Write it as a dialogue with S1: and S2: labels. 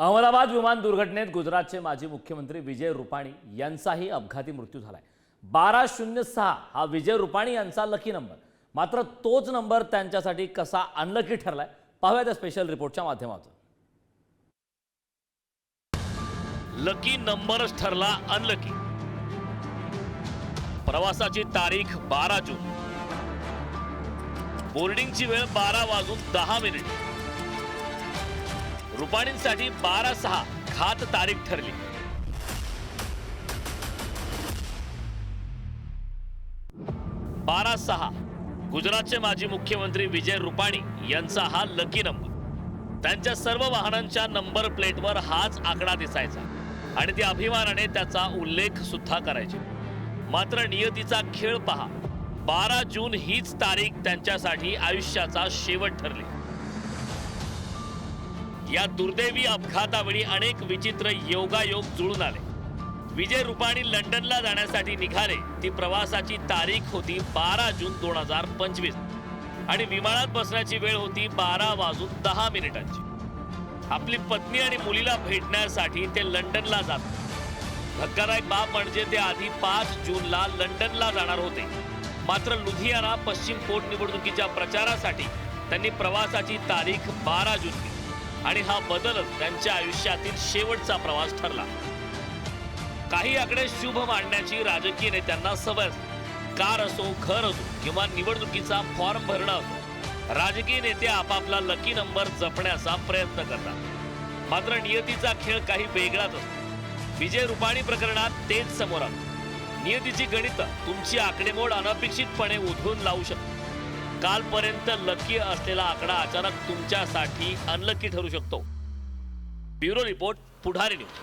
S1: अहमदाबाद विमान दुर्घटनेत गुजरातचे माजी मुख्यमंत्री विजय रुपाणी यांचाही अपघाती मृत्यू झालाय. बारा शून्य सहा हा विजय रुपाणी यांचा लकी नंबर मात्र तोच नंबर त्यांच्यासाठी कसा अनलकी ठरलाय पाहूया त्या स्पेशल रिपोर्टच्या माध्यमातून.
S2: लकी नंबरच ठरला अनलकी प्रवासाची तारीख बारा जून. बोर्डिंगची वेळ बारा वाजून दहा मिनिट. रुपाणींसाठी बारा सहा खात तारीख ठरली. बारा सहा. गुजरातचे माजी मुख्यमंत्री विजय रुपाणी यांचा हा लकी नंबर त्यांच्या सर्व वाहनांच्या नंबर प्लेटवर हाच आकडा दिसायचा आणि ते अभिमानाने त्याचा उल्लेख सुद्धा करायचे. मात्र नियतीचा खेळ पहा. बारा जून हीच तारीख त्यांच्यासाठी आयुष्याचा शेवट ठरली. या दुर्दैवी अपघातावेळी अनेक विचित्र योगायोग जुळून आले. विजय रुपाणी लंडनला जाण्यासाठी निघाले. ती प्रवासाची तारीख होती बारा जून दोन हजार पंचवीस. आणि विमानात बसण्याची वेळ होती बारा वाजून दहा मिनिटांची. आपली पत्नी आणि मुलीला भेटण्यासाठी ते लंडनला जात धक्कादायक बाब म्हणजे ते आधी पाच जूनला लंडनला जाणार होते. मात्र लुधियाना पश्चिम पोटनिवडणुकीच्या प्रचारासाठी त्यांनी प्रवासाची तारीख बारा जून केली आणि हा बदलच त्यांच्या आयुष्यातील शेवटचा प्रवास ठरला. काही आकडे शुभ मांडण्याची राजकीय नेत्यांना सवय असते. कार असो घर असो किंवा निवडणुकीचा फॉर्म भरणं असो राजकीय नेते आपापला लकी नंबर जपण्याचा प्रयत्न करतात. मात्र नियतीचा खेळ काही वेगळाच असतो. विजय रुपाणी प्रकरणात तेच समोर आलं. नियतीची गणित तुमची आकडेमोड अनपेक्षितपणे उधळून लावू शकते कालपर्यंत लकी असलेला आकडा अचानक तुमच्यासाठी अनलकी ठरू शकतो. Bureau report Pudhari news.